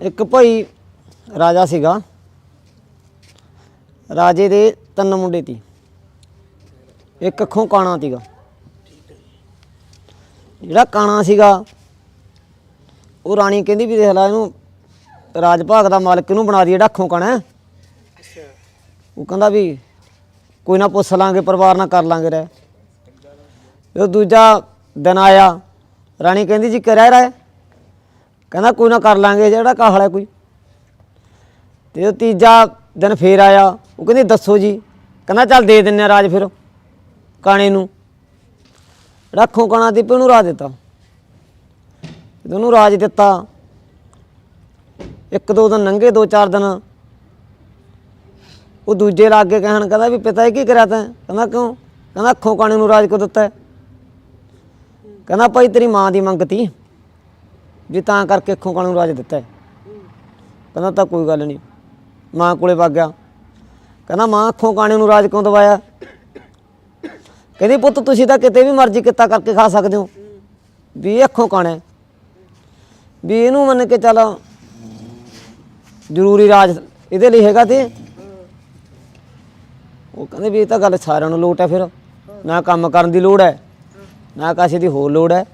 ਇੱਕ ਭਾਈ ਰਾਜਾ ਸੀਗਾ। ਰਾਜੇ ਦੇ ਤਿੰਨ ਮੁੰਡੇ ਤੀ ਇੱਕ ਅੱਖੋਂ ਕਾਣਾ ਸੀਗਾ। ਜਿਹੜਾ ਕਾਣਾ ਸੀਗਾ ਉਹ ਰਾਣੀ ਕਹਿੰਦੀ ਵੀ ਦੇਖ ਲੈ ਇਹਨੂੰ ਰਾਜ ਭਾਗ ਦਾ ਮਾਲਕ ਇਹਨੂੰ ਬਣਾ ਦੀ ਜਿਹੜਾ ਅੱਖੋਂ ਕਾਣਾ ਹੈ। ਅੱਛਾ। ਉਹ ਕਹਿੰਦਾ ਵੀ ਕੋਈ ਨਾ ਪੁੱਛ ਲਾਂਗੇ ਪਰਿਵਾਰ ਨਾਲ ਕਰ ਲਾਂਗੇ ਰਹਿ ਉਹ ਦੂਜਾ ਦਿਨ ਆਇਆ ਰਾਣੀ ਕਹਿੰਦੀ ਜੀ ਕਰਿਆ ਰਹਿ ਕਹਿੰਦਾ ਕੋਈ ਨਾ ਕਰ ਲਾਂਗੇ, ਜਿਹੜਾ ਕਾਹਲ ਹੈ ਕੋਈ। ਤੇ ਉਹ ਤੀਜਾ ਦਿਨ ਫੇਰ ਆਇਆ, ਉਹ ਕਹਿੰਦੀ ਦੱਸੋ ਜੀ। ਕਹਿੰਦਾ ਚੱਲ ਦੇ ਦਿੰਨੇ ਆ ਰਾਜ ਫਿਰ, ਕਾਣੇ ਨੂੰ। ਰੱਖੋ ਕਾਣਾ ਦੀ ਉਹਨੂੰ ਰਾਜ ਦਿੱਤਾ। ਜਦੋਂ ਉਹਨੂੰ ਰਾਜ ਦਿੱਤਾ, ਇੱਕ ਦੋ ਦਿਨ ਲੰਘੇ, ਦੋ ਚਾਰ ਦਿਨ। ਉਹ ਦੂਜੇ ਲੱਗ ਕੇ ਕਹਿਣ, ਕਹਿੰਦਾ ਵੀ ਪਿਤਾ ਇਹ ਕੀ ਕਰਿਆ ਤੈਂ? ਕਹਿੰਦਾ ਕਿਉਂ? ਕਹਿੰਦਾ ਅੱਖੋਂ ਕਾਣੇ ਨੂੰ ਰਾਜ ਕੋ ਦਿੱਤਾ ਕਹਿੰਦਾ ਭਾਈ ਤੇਰੀ ਮਾਂ ਦੀ ਮੰਗਤੀ ਵੀ ਤਾਂ ਕਰਕੇ ਅੱਖੋਂ ਕਾਣੇ ਨੂੰ ਰਾਜ ਦਿੱਤਾ ਹੈ। ਕਹਿੰਦਾ ਤਾਂ ਕੋਈ ਗੱਲ ਨਹੀਂ। ਮਾਂ ਕੋਲੇ ਵਗ ਗਿਆ। ਕਹਿੰਦਾ ਮਾਂ ਅੱਖੋਂ ਕਾਣੇ ਨੂੰ ਰਾਜ ਕਿਉਂ ਦਵਾਇਆ? ਕਹਿੰਦੀ ਪੁੱਤ ਤੁਸੀਂ ਤਾਂ ਕਿਤੇ ਵੀ ਮਰਜ਼ੀ ਕਿੱਤਾ ਕਰਕੇ ਖਾ ਸਕਦੇ ਹੋ। ਵੀ ਇਹ ਅੱਖੋਂ ਕਾਣਾ ਹੈ। ਵੀ ਇਹਨੂੰ ਮੰਨ ਕੇ ਚੱਲ ਜ਼ਰੂਰੀ ਰਾਜ ਇਹਦੇ ਲਈ ਹੈਗਾ ਤੇ। ਉਹ ਕਹਿੰਦੇ ਵੀ ਇਹ ਤਾਂ ਗੱਲ ਸਾਰਿਆਂ ਨੂੰ ਲੋਟ ਹੈ ਫਿਰ। ਨਾ ਕੰਮ ਕਰਨ ਦੀ ਲੋੜ ਹੈ। ਨਾ ਕਾਸੇ ਦੀ ਹੋਰ ਲੋੜ ਹੈ।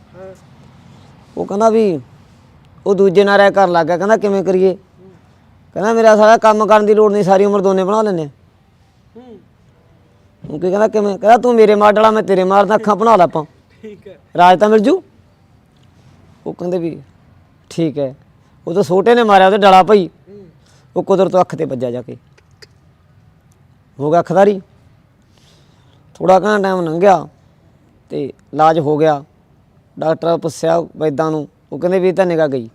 ਉਹ ਕਹਿੰਦਾ ਵੀ ਉਹ ਦੂਜੇ ਨਾਲ ਰਹਿ ਕਰਨ ਲੱਗ ਗਿਆ ਕਹਿੰਦਾ ਕਿਵੇਂ ਕਰੀਏ? ਕਹਿੰਦਾ ਮੇਰਾ ਸਾਰਾ ਕੰਮ ਕਰਨ ਦੀ ਲੋੜ ਨਹੀਂ ਸਾਰੀ ਉਮਰ ਦੋਨੇ ਬਣਾ ਲੈਨੇ ਹੂੰ ਉਹ ਕੀ ਕਹਿੰਦਾ ਕਿਵੇਂ? ਕਹਿੰਦਾ ਤੂੰ ਮੇਰੇ ਮਾਰ ਡਾਲਾ ਮੈਂ ਤੇਰੇ ਮਾਰਦਾ ਅੱਖਾਂ ਬਣਾ ਲਾ ਆਪਾਂ। ਠੀਕ ਹੈ। ਰਾਜ ਤਾਂ ਮਿਲ ਜੂ? ਉਹ ਕਹਿੰਦੇ ਵੀ ਠੀਕ ਹੈ। ਉਹ ਤਾਂ ਛੋਟੇ ਨੇ ਮਾਰਿਆ ਉਹਦੇ ਡਾਲਾ ਭਾਈ। ਉਹ ਕੁਦਰਤ ਅੱਖ ਤੇ ਵੱਜਾ ਜਾ ਕੇ। ਹੋ ਗਿਆ ਅੱਖਦਾਰੀ। ਥੋੜਾ ਘਣਾ ਟਾਈਮ ਲੰਘਿਆ ਤੇ ਇਲਾਜ ਹੋ ਗਿਆ। ਡਾਕਟਰ ਪੁੱਛਿਆ ਵੈਦਾਂ ਨੂੰ ਉਹ ਕਹਿੰਦੇ ਵੀ ਇਹ ਤਾਂ ਨਿਗਾ ਗਈ।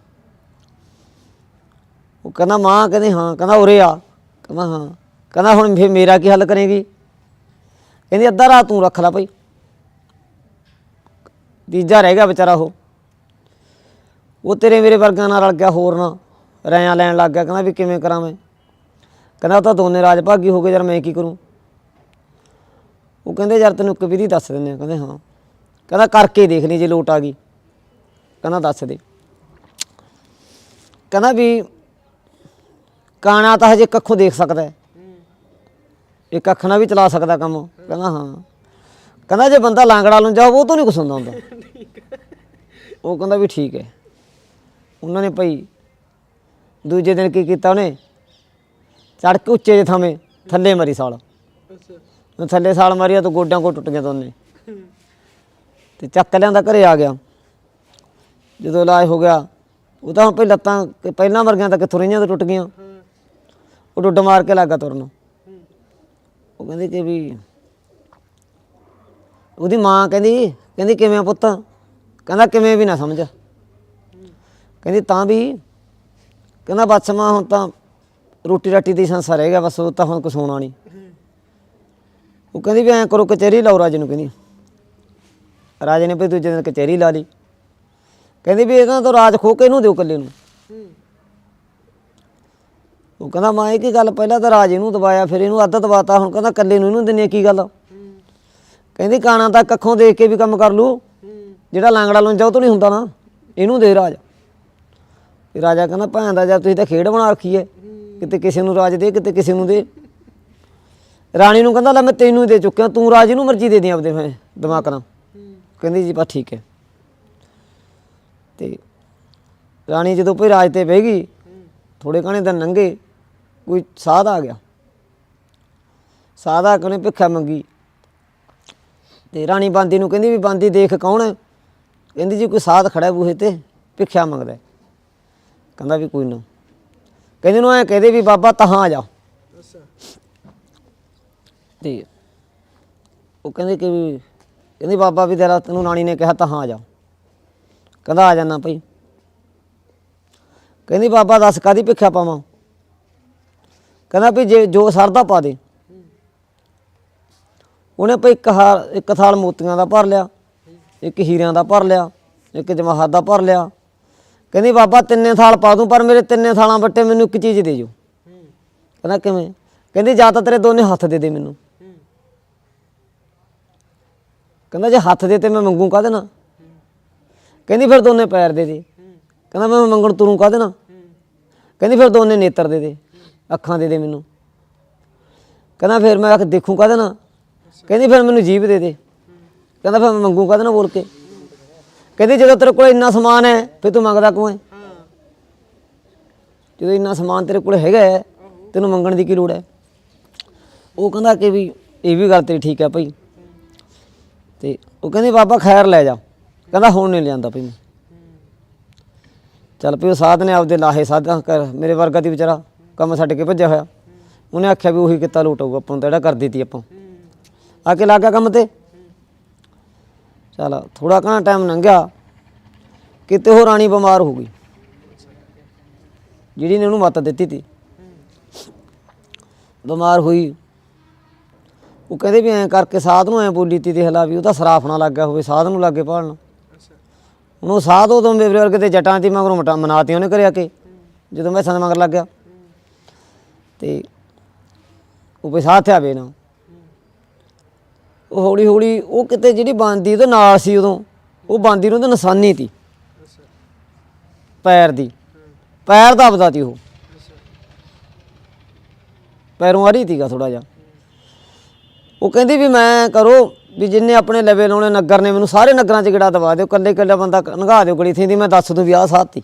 ਉਹ ਕਹਿੰਦਾ ਮਾਂ, ਕਹਿੰਦੇ ਹਾਂ, ਕਹਿੰਦਾ ਉਰੇ ਆ। ਕਹਿੰਦਾ ਹਾਂ। ਕਹਿੰਦਾ ਹੁਣ ਫਿਰ ਮੇਰਾ ਕੀ ਹੱਲ ਕਰੇਗੀ? ਕਹਿੰਦੀ ਅੱਧਾ ਰਾਤ ਤੂੰ ਰੱਖ ਲੈ ਭਾਈ ਤੀਜਾ ਰਹਿ ਗਿਆ ਵਿਚਾਰਾ ਉਹ। ਉਹ ਤੇਰੇ ਮੇਰੇ ਵਰਗਾਂ ਨਾਲ ਰਲ ਗਿਆ ਹੋਰ ਨਾ। ਰਾਇਆਂ ਲੈਣ ਲੱਗ ਗਿਆ, ਕਹਿੰਦਾ ਵੀ ਕਿਵੇਂ ਕਰਾਂ ਮੈਂ। ਕਹਿੰਦਾ ਉਹ ਤਾਂ ਦੋਨੇ ਰਾਜ ਭਾਗੀ ਹੋ ਗਏ, ਯਾਰ ਮੈਂ ਕੀ ਕਰੂੰ? ਉਹ ਕਹਿੰਦੇ ਯਾਰ ਤੈਨੂੰ ਇੱਕ ਵਿਧੀ ਦੱਸ ਦਿੰਦੇ ਆ ਕਹਿੰਦੇ ਹਾਂ। ਕਹਿੰਦਾ ਕਰਕੇ ਦੇਖ ਲਈ ਜੇ ਲੋਟ ਆ ਗਈ। ਕਹਿੰਦਾ ਦੱਸ ਦੇ। ਕਹਿੰਦਾ ਵੀ ਕਾਣਾ ਤਾਂ ਹਜੇ ਇੱਕ ਅੱਖੋਂ ਦੇਖ ਸਕਦਾ ਇੱਕ ਅੱਖ ਨਾਲ ਵੀ ਚਲਾ ਸਕਦਾ ਕੰਮ। ਕਹਿੰਦਾ ਹਾਂ। ਕਹਿੰਦਾ ਜੇ ਬੰਦਾ ਲਾਂਗੜਾ ਨੂੰ ਜਾਓ ਉਹ ਤੋਂ ਨਹੀਂ ਕੁਛ ਹੁੰਦਾ ਹੁੰਦਾ। ਉਹ ਕਹਿੰਦਾ ਵੀ ਠੀਕ ਹੈ। ਉਹਨਾਂ ਨੇ ਭਾਈ ਦੂਜੇ ਦਿਨ ਕੀ ਕੀਤਾ ਉਹਨੇ? ਚੜ ਕੇ ਉੱਚੇ ਜੇ ਥਾਵੇਂ ਥੱਲੇ ਮਰੀ ਸਾਲ। ਥੱਲੇ ਸਾਲ ਮਾਰਿਆ ਤਾਂ ਗੋਡਿਆਂ ਕੋ ਟੁੱਟ ਗਿਆ ਦੋਨੇ ਹੂੰ ਤੇ ਚੱਕ ਲਿਆਂਦਾ, ਘਰੇ ਆ ਗਿਆ। ਜਦੋਂ ਇਲਾਜ ਹੋ ਗਿਆ, ਉਹ ਤਾਂ ਹੁਣ ਪਹਿਲਾਂ ਲੱਤਾਂ ਕਿ ਪਹਿਲਾਂ ਵਰਗੀਆਂ ਤਾਂ ਕਿੱਥੋਂ ਰਹੀਆਂ ਤਾਂ ਟੁੱਟ ਗਈਆਂ। ਉਹ ਡੁੱਡ ਮਾਰ ਕੇ ਲੱਗਾ ਤੁਰਨ। ਉਹ ਕਹਿੰਦੀ ਕਿ ਵੀ ਉਹਦੀ ਮਾਂ ਕਹਿੰਦੀ ਕਹਿੰਦੀ ਕਿਵੇਂ ਆ ਪੁੱਤ? ਕਹਿੰਦਾ ਕਿਵੇਂ ਵੀ ਨਾ ਸਮਝ। ਕਹਿੰਦੀ ਤਾਂ ਵੀ ਕਹਿੰਦਾ ਬਸ ਮਾਂ ਹੁਣ ਤਾਂ ਰੋਟੀ ਰਾਟੀ ਦੀ ਸੰਸਾ ਰਹਿ ਗਿਆ, ਬਸ ਉਹ ਤਾਂ ਹੁਣ ਕੁਛ ਹੋਣਾ ਨਹੀਂ ਉਹ ਕਹਿੰਦੀ ਵੀ ਐਂ ਕਰੋ ਕਚਹਿਰੀ ਲਾਓ ਰਾਜੇ ਨੂੰ, ਕਹਿੰਦੀ। ਰਾਜੇ ਨੇ ਵੀ ਦੂਜੇ ਦਿਨ ਕਚਹਿਰੀ ਲਾ ਲਈ। ਕਹਿੰਦੀ ਵੀ ਇਹਨਾਂ ਤੋਂ ਰਾਜ ਖੋ ਕੇ ਇਹਨੂੰ ਦਿਓ ਇਕੱਲੇ ਨੂੰ। ਉਹ ਕਹਿੰਦਾ ਮਾਂ ਇਹ ਕੀ ਗੱਲ? ਪਹਿਲਾਂ ਤਾਂ ਰਾਜ ਇਹਨੂੰ ਦਵਾਇਆ ਫਿਰ ਇਹਨੂੰ ਅੱਧ ਦਵਾਤਾ ਹੁਣ ਕਹਿੰਦਾ ਇਕੱਲੇ ਨੂੰ ਇਹਨੂੰ ਦਿੰਨੇ ਕੀ ਗੱਲ? ਕਹਿੰਦੀ ਕਾਣਾ ਤਾਂ ਕੱਖੋਂ ਦੇਖ ਕੇ ਵੀ ਕੰਮ ਕਰ ਲੂ। ਜਿਹੜਾ ਲਾਂਗੜਾ ਲੁੰਜਾ ਉਹ ਤੋਂ ਨਹੀਂ ਹੁੰਦਾ ਨਾ। ਇਹਨੂੰ ਦੇ ਰਾਜ। ਤੇ ਰਾਜਾ ਕਹਿੰਦਾ ਭੈਣ ਦਾ ਜਦ ਤੁਸੀਂ ਤਾਂ ਖੇਡ ਬਣਾ ਰੱਖੀ ਹੈ। ਕਿਤੇ ਕਿਸੇ ਨੂੰ ਰਾਜ ਦੇ ਕਿਤੇ ਕਿਸੇ ਨੂੰ ਦੇ। ਰਾਣੀ ਨੂੰ ਕਹਿੰਦਾ ਲੈ ਮੈਂ ਤੈਨੂੰ ਹੀ ਦੇ ਚੁੱਕਿਆ ਤੂੰ ਰਾਜ ਇਹਨੂੰ ਮਰਜ਼ੀ ਦੇ ਦੇ ਆਪਦੇ ਮੈਂ ਦਿਮਾਗ ਨਾਲ। ਕਹਿੰਦੀ ਜੀ ਬਸ ਠੀਕ ਹੈ ਤੇ ਰਾਣੀ ਜਦੋਂ ਭਈ ਰਾਜ ਤੇ ਬਹਿ ਗਈ ਥੋੜੇ ਘਣੇ ਦਿਨ ਲੰਘੇ ਕੋਈ ਸਾਧ ਆ ਗਿਆ। ਸਾਧ ਆ ਕੇ ਉਹਨੇ ਭਿੱਖਾ ਮੰਗੀ। ਤੇ ਰਾਣੀ ਬਾਂਦੀ ਨੂੰ ਕਹਿੰਦੀ ਵੀ ਬਾਂਦੀ ਦੇਖ ਕੌਣ? ਹੈ ਕਹਿੰਦੀ ਜੀ ਕੋਈ ਸਾਧ ਖੜਾ ਬੂਹੇ ਤੇ ਭਿੱਖਿਆ ਮੰਗਦਾ। ਕਹਿੰਦਾ ਵੀ ਕੋਈ ਨਾ। ਕਹਿੰਦੇ ਨੂੰ ਐ ਕਹਦੇ ਵੀ ਬਾਬਾ ਤਹਾਂ ਆ ਜਾ। ਤੇ ਉਹ ਕਹਿੰਦੇ ਕਿ ਵੀ ਕਹਿੰਦੀ ਬਾਬਾ ਵੀ ਤੇਰਾ ਤੈਨੂੰ ਰਾਣੀ ਨੇ ਕਿਹਾ ਤਹਾਂ ਆ ਜਾ। ਕਹਿੰਦਾ, ਆ ਜਾਣਾ ਭਾਈ। ਕਹਿੰਦੀ, ਬਾਬਾ, ਦੱਸ ਕਾਦੀ ਭਿੱਖਿਆ ਪਾਵਾਂ? ਕਹਿੰਦਾ ਵੀ ਜੇ ਜੋ ਸਰਦਾ ਪਾ ਦੇ। ਉਹਨੇ ਭਾਈ ਇੱਕ ਹਾਰ, ਇੱਕ ਥਾਲ ਮੋਤੀਆਂ ਦਾ ਭਰ ਲਿਆ, ਇੱਕ ਹੀਰਿਆਂ ਦਾ ਭਰ ਲਿਆ, ਇੱਕ ਜਵਾਹਰ ਦਾ ਭਰ ਲਿਆ। ਕਹਿੰਦੀ, ਬਾਬਾ, ਤਿੰਨੇ ਥਾਲ ਪਾ ਦੂੰ, ਪਰ ਮੇਰੇ ਤਿੰਨੇ ਥਾਲਾਂ ਵੱਟੇ ਮੈਨੂੰ ਇੱਕ ਚੀਜ਼ ਦੇ ਜੋ ਕਹਿੰਦਾ, ਕਿਵੇਂ? ਕਹਿੰਦੀ, ਜਾਂ ਤਾਂ ਤੇਰੇ ਦੋਨੇ ਹੱਥ ਦੇ ਦੇ ਮੈਨੂੰ। ਕਹਿੰਦਾ, ਜੇ ਹੱਥ ਦੇ ਤੇ ਮੈਂ ਮੰਗੂ ਕਾਹਦੇ ਨਾਲ? ਕਹਿੰਦੀ ਫਿਰ ਦੋਨੇ ਪੈਰ ਦੇ ਦੇ। ਕਹਿੰਦਾ ਮੈਂ ਮੰਗਣ ਤੁਰੂ ਕਾਹਦੇ ਨਾਲ? ਕਹਿੰਦੀ ਫਿਰ ਦੋਨੇ ਨੇਤਰ ਦੇ ਦੇ ਅੱਖਾਂ ਦੇ ਦੇ ਮੈਨੂੰ। ਕਹਿੰਦਾ ਫਿਰ ਮੈਂ ਆਖ ਦੇਖੂ ਕਾਹਦੇ ਨਾਲ? ਕਹਿੰਦੀ ਫਿਰ ਮੈਨੂੰ ਜੀਭ ਦੇ ਦੇ। ਕਹਿੰਦਾ ਫਿਰ ਮੈਂ ਮੰਗੂ ਕਾਹਦੇ ਨਾਲ ਬੋਲ ਕੇ? ਕਹਿੰਦੀ ਜਦੋਂ ਤੇਰੇ ਕੋਲ ਇੰਨਾ ਸਮਾਨ ਹੈ ਫਿਰ ਤੂੰ ਮੰਗਦਾ ਕਿਉਂ ਹੈ? ਜਦੋਂ ਇੰਨਾ ਸਮਾਨ ਤੇਰੇ ਕੋਲ ਹੈਗਾ ਹੈ, ਤੈਨੂੰ ਮੰਗਣ ਦੀ ਕੀ ਲੋੜ ਹੈ? ਉਹ ਕਹਿੰਦਾ ਕਿ ਵੀ ਇਹ ਵੀ ਗੱਲ ਤੇਰੀ ਠੀਕ ਹੈ ਭਾਈ। ਤੇ ਉਹ ਕਹਿੰਦੇ ਬਾਬਾ ਖੈਰ ਲੈ ਜਾ। ਕਹਿੰਦਾ ਹੁਣ ਨਹੀਂ ਲਿਆਂਦਾ ਭਈ ਮੈਂ। ਚੱਲ ਪਈ ਉਹ ਸਾਧ ਨੇ ਆਪਦੇ ਲਾਹੇ ਸਾਧਾਂ ਕਰ, ਮੇਰੇ ਵਰਗਾ ਦੀ ਵਿਚਾਰਾ ਕੰਮ ਛੱਡ ਕੇ ਭੱਜਿਆ ਹੋਇਆ। ਉਹਨੇ ਆਖਿਆ ਵੀ ਉਹੀ ਕਿੱਤਾ ਲੋਟ ਆਊਗਾ, ਆਪਾਂ ਨੂੰ ਤਾਂ ਜਿਹੜਾ ਕਰ ਦਿੱਤੀ ਆਪਾਂ। ਆ ਕੇ ਲੱਗ ਗਿਆ ਕੰਮ ਤੇ। ਚੱਲ ਥੋੜਾ ਘਣਾ ਟਾਈਮ ਲੰਘਿਆ, ਕਿਤੇ ਉਹ ਰਾਣੀ ਬਿਮਾਰ ਹੋ ਗਈ। ਜਿਹੜੀ ਨੇ ਉਹਨੂੰ ਮੱਤ ਦਿੱਤੀ ਤੀ। ਬਿਮਾਰ ਹੋਈ। ਉਹ ਕਹਿੰਦੇ ਵੀ ਐਂ ਕਰਕੇ ਸਾਧ ਨੂੰ ਐਂ ਬੋਲੀ ਤੀ ਦੇਖ ਲਾ ਵੀ ਉਹਦਾ ਸਰਾਫ ਨਾ ਲੱਗ ਗਿਆ ਹੋਵੇ, ਸਾਧ ਨੂੰ ਲੱਗੇ ਭਾਲਣ। ਉਹਨੂੰ ਉਹ ਸਾਧ ਉਦੋਂ ਮੇਰੇ ਵਰਗੇ ਤੇ ਜਟਾਂ ਦੀ ਮਗਰੋਂ ਮਟਾ ਮਨਾਤੀ ਉਹਨੇ ਕਰਿਆ ਕੇ? ਜਦੋਂ ਮੈਂ ਸੰਦ ਮਗਰ ਲੱਗ ਗਿਆ। ਤੇ ਉਹ ਵੀ ਸਾਥ ਆਵੇ ਨਾ। ਉਹ ਹੌਲੀ ਹੌਲੀ ਉਹ ਕਿਤੇ ਜਿਹੜੀ ਬਾਂਦੀ ਉਹਦੇ ਨਾਲ ਸੀ ਉਦੋਂ, ਉਹ ਬਾਂਦੀ ਨੂੰ ਤਾਂ ਨਿਸ਼ਾਨੀ ਤੀ। ਪੈਰ ਦੀ। ਪੈਰ ਦਬਦਾ ਤੀ ਉਹ। ਪੈਰੋਂ ਆ ਰਹੀ ਤੀਗਾ ਥੋੜਾ ਜਿਹਾ। ਉਹ ਕਹਿੰਦੀ ਵੀ ਮੈਂ ਕਰੋ ਵੀ ਜਿੰਨੇ ਆਪਣੇ ਲਵੇ ਲਾਉਣੇ ਨਗਰ ਨੇ, ਮੈਨੂੰ ਸਾਰੇ ਨਗਰਾਂ 'ਚ ਗੜਾ ਦਵਾ ਦਿਓ ਕੱਲੇ ਕੱਲੇ ਬੰਦਾ ਨਗਾ ਦਿਓ ਗੜੀ ਥੀਂਦੀ ਮੈਂ ਦੱਸ ਦੂੰ ਵੀ ਆਹ ਸਾਥ ਤੀ।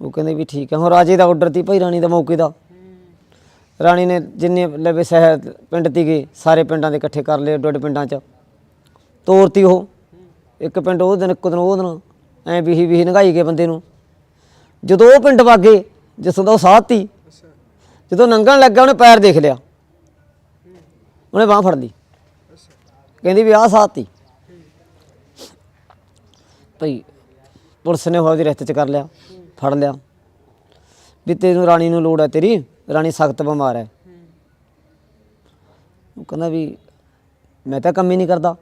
ਉਹ ਕਹਿੰਦੇ ਵੀ ਠੀਕ ਹੈ, ਹੁਣ ਰਾਜੇ ਦਾ ਆਰਡਰ ਤੀ ਭਾਈ, ਰਾਣੀ ਦਾ ਮੌਕੇ ਦਾ। ਰਾਣੀ ਨੇ ਜਿੰਨੇ ਲਵੇ ਸ਼ਹਿਰ, ਪਿੰਡ ਤੀ ਗਏ, ਸਾਰੇ ਪਿੰਡਾਂ ਦੇ ਇਕੱਠੇ ਕਰ ਲਏ ਡੁੱਡ ਪਿੰਡਾਂ 'ਚ। ਤੋਰਤੀ ਉਹ। ਇੱਕ ਪਿੰਡ ਉਹ ਦਿਨ, ਇੱਕ ਦਿਨ ਉਹ ਦਿਨ। ਐ ਵੀਹੀ ਵੀਹੀ ਨਗਾਈ ਗਏ ਬੰਦੇ ਨੂੰ। ਜਦੋਂ ਉਹ ਪਿੰਡ ਵਾਗੇ ਜਿਸ ਦਾ ਉਹ ਸਾਥ ਤੀ ਅੱਛਾ ਜਦੋਂ ਨੰਗਣ ਲੱਗਾ, ਉਹਨੇ ਪੈਰ ਦੇਖ ਲਿਆ। ਉਹਨੇ ਬਾਹ ਫੜ ਲਈ ਕਹਿੰਦੀ ਵੀ ਆਹ ਸਾਥ ਤੀ। ਭਈ ਪੁਲਿਸ ਨੇ ਉਹਦੀ ਰਿਸ਼ਤੇ ਚ ਕਰ ਲਿਆ, ਫੜ ਲਿਆ। ਵੀ ਤੈਨੂੰ ਰਾਣੀ ਨੂੰ ਲੋੜ ਹੈ ਤੇਰੀ, ਰਾਣੀ ਸਖਤ ਬਿਮਾਰ ਹੈ। ਉਹ ਕਹਿੰਦਾ ਵੀ ਮੈਂ ਤਾਂ ਕੰਮ ਹੀ ਨਹੀਂ ਕਰਦਾ,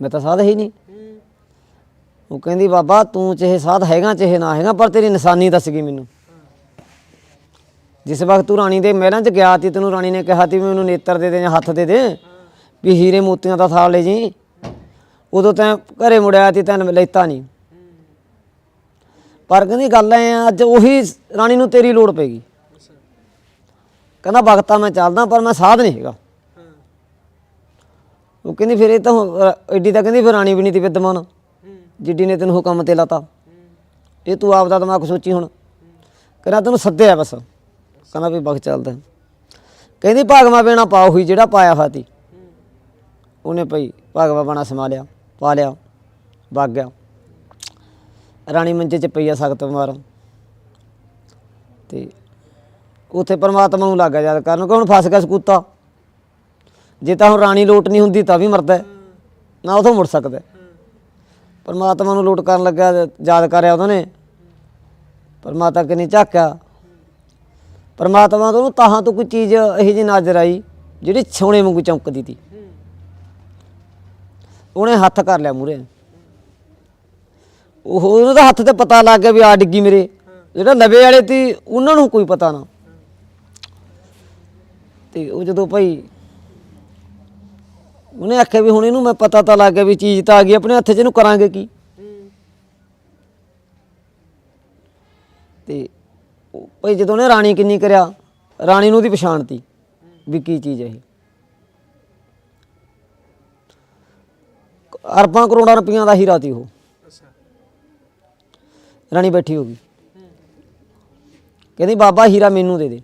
ਮੈਂ ਤਾਂ ਸਾਧ ਹੀ ਨਹੀਂ। ਉਹ ਕਹਿੰਦੀ ਬਾਬਾ ਤੂੰ ਚਾਹੇ ਸਾਧ ਹੈਗਾ, ਚਾਹੇ ਨਾ ਹੈਗਾ, ਪਰ ਤੇਰੀ ਨਿਸ਼ਾਨੀ ਦੱਸ ਗਈ ਮੈਨੂੰ। ਜਿਸ ਵਕਤ ਤੂੰ ਰਾਣੀ ਦੇ ਮਹਿਲਾਂ 'ਚ ਗਿਆ ਤੀ ਤੈਨੂੰ ਰਾਣੀ ਨੇ ਕਿਹਾ ਤੀ ਵੀ ਮੈਨੂੰ ਨੇਤਰ ਦੇ ਦੇ ਜਾਂ ਹੱਥ ਦੇ ਦੇ ਵੀ ਹੀਰੇ ਮੋਤੀਆਂ ਦਾ ਥਾਲ ਲੈ ਜੀ। ਉਦੋਂ ਤੈਂ ਘਰੇ ਮੁੜਿਆ ਤੀ ਤੈਨੂੰ ਲੈਤਾ ਨਹੀਂ। ਪਰ ਕਹਿੰਦੀ ਗੱਲ ਐ ਅੱਜ ਉਹੀ ਰਾਣੀ ਨੂੰ ਤੇਰੀ ਲੋੜ ਪੈਗੀ ਕਹਿੰਦਾ ਵਕਤਾ ਮੈਂ ਚੱਲਦਾ ਪਰ ਮੈਂ ਸਾਧ ਨਹੀਂ ਹੈਗਾ। ਉਹ ਕਹਿੰਦੀ ਫਿਰ ਇਹ ਤਾਂ ਹੁਣ, ਐਡੀ ਤਾਂ ਕਹਿੰਦੀ ਫਿਰ ਰਾਣੀ ਵੀ ਨਹੀਂ ਤੀ ਵਿਦਮਾਨ ਜਿੱਡੀ ਨੇ ਤੈਨੂੰ ਹੁਕਮ ਤੇ ਲਾਤਾ। ਇਹ ਤੂੰ ਆਪ ਦਾ ਦਿਮਾਗ ਸੋਚੀ ਹੁਣ। ਕਹਿੰਦਾ ਤੈਨੂੰ ਸੱਦਿਆ ਬਸ। ਕਹਿੰਦਾ ਵੀ ਬਖ ਚੱਲਦਾ। ਕਹਿੰਦੀ ਭਾਗਵਾ ਬੇਣਾ ਪਾਓ ਹੋਈ ਜਿਹੜਾ ਪਾਇਆ ਹੋਇਆ ਤੀ ਉਹਨੇ ਭਈ ਭਾਗਵਾ ਬਣਾ ਸਮਾ ਲਿਆ, ਪਾ ਲਿਆ, ਵਗ ਗਿਆ। ਰਾਣੀ ਮੰਜੇ 'ਚ ਪਈ ਆ ਸਖਤ ਬਿਮਾਰ। ਤੇ ਉਥੇ ਪਰਮਾਤਮਾ ਨੂੰ ਲੱਗਾ ਯਾਦ ਕਰਨ ਕਿ ਹੁਣ ਫਸ ਗਿਆ ਸਕੂਤਾ ਜੇ ਤਾਂ ਹੁਣ ਰਾਣੀ ਲੋਟ ਨਹੀਂ ਹੁੰਦੀ ਤਾਂ ਵੀ ਮਰਦਾ ਨਾ ਉਥੋਂ ਮੁੜ ਸਕਦਾ ਪਰਮਾਤਮਾ ਨੂੰ ਲੋਟ ਕਰਨ ਲੱਗਾ ਯਾਦ ਕਰਿਆ ਉਹਨਾਂ ਨੇ। ਪਰਮਾਤਮਾ ਕਿ ਝਾਕਿਆ। ਪਰਮਾਤਮਾ ਤੋਂ ਉਹਨੂੰ ਤਾਹਾਂ ਤੋਂ ਕੋਈ ਚੀਜ਼ ਇਹੋ ਜਿਹੀ ਨਜ਼ਰ ਆਈ, ਜਿਹੜੀ ਸੋਨੇ ਵਾਂਗੂ ਚਮਕਦੀ ਸੀ ਉਹਨੇ ਹੱਥ ਕਰ ਲਿਆ ਮੂਰੇ ਉਹ ਉਹਨੂੰ ਤਾਂ ਹੱਥ ਤੇ ਪਤਾ ਲੱਗ ਗਿਆ ਵੀ ਆ ਡਿੱਗੀ ਮੇਰੇ। ਜਿਹੜਾ ਲਵੇ ਵਾਲੇ ਸੀ ਉਹਨਾਂ ਨੂੰ ਕੋਈ ਪਤਾ ਨਾ। ਤੇ ਉਹ ਜਦੋਂ ਭਾਈ ਉਹਨੇ ਆਖਿਆ ਵੀ ਹੁਣ ਇਹਨੂੰ ਮੈਂ ਪਤਾ ਤਾਂ ਲੱਗ ਗਿਆ ਵੀ ਚੀਜ਼ ਤਾਂ ਆ ਗਈ, ਆਪਣੇ ਹੱਥ 'ਚ ਇਹਨੂੰ ਕਰਾਂਗੇ ਕੀ? ਤੇ ਉਹ ਭਾਈ ਜਦੋਂ ਉਹਨੇ ਰਾਣੀ ਕਿੰਨੀ ਕਰਿਆ ਰਾਣੀ ਨੂੰ ਉਹਦੀ ਪਛਾਣਤੀ ਵੀ ਕੀ ਚੀਜ਼ ਹੈ ਇਹ। ਅਰਬਾਂ ਕਰੋੜਾਂ ਰੁਪਈਆਂ ਦਾ ਹੀਰਾ ਤੀ ਉਹ। ਰਾਣੀ ਬੈਠੀ ਹੋ ਗਈ। ਕਹਿੰਦੀ ਬਾਬਾ ਹੀਰਾ ਮੈਨੂੰ ਦੇ ਦੇ।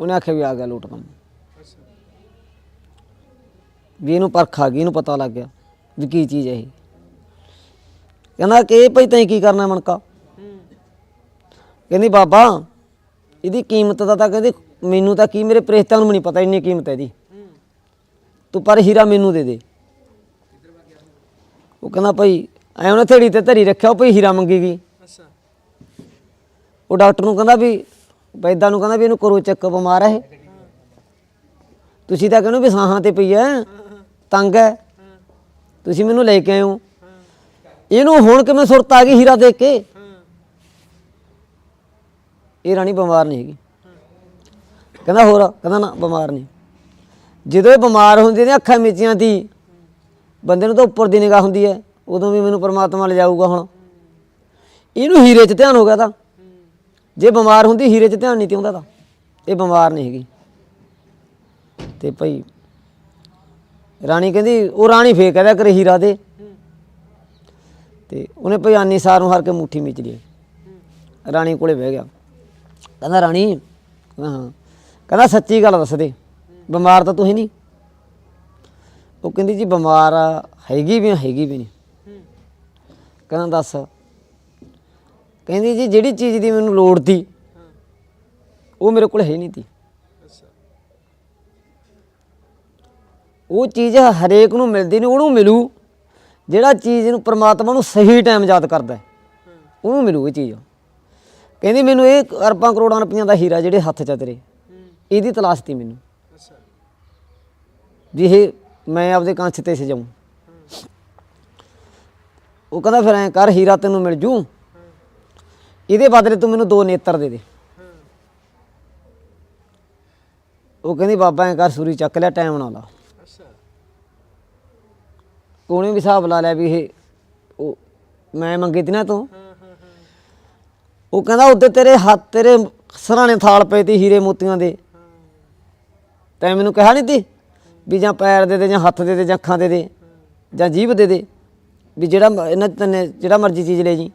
ਉਹਨੇ ਆਖਿਆ ਵੀ ਆ ਗਿਆ ਲੋਟ ਕੰਮ। ਵੀ ਇਹਨੂੰ ਪਰਖ ਆ ਗਈ ਇਹਨੂੰ ਪਤਾ ਲੱਗ ਗਿਆ ਵੀ ਕੀ ਚੀਜ਼ ਹੈ ਇਹ। ਕਹਿੰਦਾ ਕਿ ਇਹ ਭਾਈ ਤੈਂ ਕੀ ਕਰਨਾ ਮਣਕਾ? ਕਹਿੰਦੀ ਬਾਬਾ ਇਹਦੀ ਕੀਮਤ ਦਾ ਤਾਂ ਕਹਿੰਦੀ ਮੈਨੂੰ ਤਾਂ ਕੀ ਮੇਰੇ ਪ੍ਰੇਸ਼ਤਾਂ ਨੂੰ ਵੀ ਨਹੀਂ ਪਤਾ ਇੰਨੀ ਕੀਮਤ ਹੈ ਇਹਦੀ। ਤੂੰ ਪਰ ਹੀਰਾ ਮੈਨੂੰ ਦੇ ਦੇ। ਉਹ ਕਹਿੰਦਾ ਭਾਈ ਐ ਉਹਨੇ ਥੇੜੀ ਤੇ ਧਰੀ ਰੱਖਿਆ ਉਹ ਭਾਈ ਹੀਰਾ ਮੰਗੀ ਗਈ ਅੱਛਾ। ਉਹ ਡਾਕਟਰ ਨੂੰ ਕਹਿੰਦਾ ਵੀ ਵੈਦਾਂ ਨੂੰ ਕਹਿੰਦਾ ਵੀ ਇਹਨੂੰ ਕਰੋ ਚੈੱਕ ਬਿਮਾਰ ਹੈ। ਤੁਸੀਂ ਤਾਂ ਕਹਿੰਦੇ ਵੀ ਸਾਹਾਂ ਤੇ ਪਈ ਹੈ ਤੰਗ ਹੈ। ਤੁਸੀਂ ਮੈਨੂੰ ਲੈ ਕੇ ਹੋ ਇਹਨੂੰ ਹੁਣ ਕਿਵੇਂ ਸੁਰਤ ਆ ਗਈ ਹੀਰਾ ਦੇਖ ਕੇ? ਇਹ ਰਾਣੀ ਬਿਮਾਰ ਨਹੀਂ ਹੈਗੀ। ਕਹਿੰਦਾ ਹੋਰ, ਕਹਿੰਦਾ ਨਾ ਬਿਮਾਰ ਨਹੀਂ। ਜਦੋਂ ਇਹ ਬਿਮਾਰ ਹੁੰਦੀ ਨੇ ਅੱਖਾਂ ਮੀਚੀਆਂ ਦੀ ਬੰਦੇ ਨੂੰ ਤਾਂ ਉੱਪਰ ਦੀ ਨਿਗਾਹ ਹੁੰਦੀ ਹੈ, ਉਦੋਂ ਵੀ ਮੈਨੂੰ ਪਰਮਾਤਮਾ ਲਿਜਾਊਗਾ ਹੁਣ। ਇਹਨੂੰ ਹੀਰੇ 'ਚ ਧਿਆਨ ਹੋ ਗਿਆ ਤਾਂ। ਜੇ ਬਿਮਾਰ ਹੁੰਦੀ ਹੀਰੇ 'ਚ ਧਿਆਨ ਨਹੀਂ ਤੇ ਹੁੰਦਾ ਤਾਂ। ਇਹ ਬਿਮਾਰ ਨਹੀਂ ਹੈਗੀ। ਤੇ ਭਾਈ, ਰਾਣੀ ਕਹਿੰਦੀ, ਉਹ ਰਾਣੀ ਫੇਰ ਕਹਦਾ ਕਰੇ ਹੀਰਾ ਦੇ। ਤੇ ਉਹਨੇ ਭਈ ਆਨੀ ਸਾਰ ਨੂੰ ਹਰ ਕੇ ਮੁੱਠੀ ਮੀਚ ਲਈ। ਰਾਣੀ ਕੋਲੇ ਬਹਿ ਗਿਆ। ਕਹਿੰਦਾ ਰਾਣੀ ਕਹਿੰਦਾ ਹਾਂ। ਕਹਿੰਦਾ ਸੱਚੀ ਗੱਲ ਦੱਸ ਦੇ ਬਿਮਾਰ ਤਾਂ ਤੂੰ ਹੀ ਨਹੀਂ? ਉਹ ਕਹਿੰਦੀ ਜੀ ਬਿਮਾਰ ਆ, ਹੈਗੀ ਵੀ ਆ, ਹੈਗੀ ਵੀ ਨਹੀਂ। ਕਹਿੰਦਾ ਦੱਸ। ਕਹਿੰਦੀ ਜੀ ਜਿਹੜੀ ਚੀਜ਼ ਦੀ ਮੈਨੂੰ ਲੋੜ ਤੀ ਉਹ ਮੇਰੇ ਕੋਲ ਹੈ ਨਹੀਂ ਤੀ। ਉਹ ਚੀਜ਼ ਹਰੇਕ ਨੂੰ ਮਿਲਦੀ ਨਹੀਂ ਉਹਨੂੰ ਮਿਲੂ ਜਿਹੜਾ ਚੀਜ਼ ਨੂੰ ਪ੍ਰਮਾਤਮਾ ਨੂੰ ਸਹੀ ਟਾਈਮ ਯਾਦ ਕਰਦਾ ਹੈ, ਉਹਨੂੰ ਮਿਲੂ ਇਹ ਚੀਜ਼। ਕਹਿੰਦੀ ਮੈਨੂੰ ਇਹ ਅਰਬਾਂ ਕਰੋੜਾਂ ਰੁਪਈਆਂ ਦਾ ਹੀਰਾ ਜਿਹੜੇ ਹੱਥ 'ਚ ਆ ਤੇਰੇ। ਇਹਦੀ ਤਲਾਸ਼ ਤੀ ਮੈਨੂੰ। ਅੱਛਾ ਇਹ ਮੈਂ ਆਪਦੇ ਕੰਚ ਤੇ ਸਜਾਉਂ ਉਹ ਕਹਿੰਦਾ ਫਿਰ ਐਂ ਕਰ, ਹੀਰਾ ਤੈਨੂੰ ਮਿਲ ਜੂ। ਇਹਦੇ ਬਦਲੇ ਤੂੰ ਮੈਨੂੰ ਦੋ ਨੇਤਰ ਦੇ ਦੇ। ਉਹ ਕਹਿੰਦੀ ਬਾਬਾ ਐਂ ਕਰ, ਸੂਰੀ ਚੱਕ ਲਿਆ, ਟਾਈਮ ਨਾਲ ਲਾ ਅੱਛਾ ਵੀ ਹਿਸਾਬ ਲਾ ਲਿਆ ਵੀ ਇਹ ਉਹ ਮੈਂ ਮੰਗੀ ਤੀ ਨਾ ਤੂੰ। ਉਹ ਕਹਿੰਦਾ ਉੱਤੇ ਤੇਰੇ ਹੱਥ ਤੇਰੇ ਸਰਾਣੇ ਥਾਲ ਪਏ ਤੀ ਹੀਰੇ ਮੋਤੀਆਂ ਦੇ। ਤੈਂ ਮੈਨੂੰ ਕਿਹਾ ਨਹੀਂ ਤੀ ਵੀ ਜਾਂ ਪੈਰ ਦੇ ਦੇ ਜਾਂ ਹੱਥ ਦੇ ਦੇ ਜਾਂ ਅੱਖਾਂ ਦੇ ਦੇ ਜਾਂ ਜੀਭ ਦੇ ਦੇ ਵੀ ਜਿਹੜਾ ਇਹਨਾਂ ਤੈਨੇ ਜਿਹੜਾ ਮਰਜ਼ੀ ਚੀਜ਼ ਲੈ ਜੀ।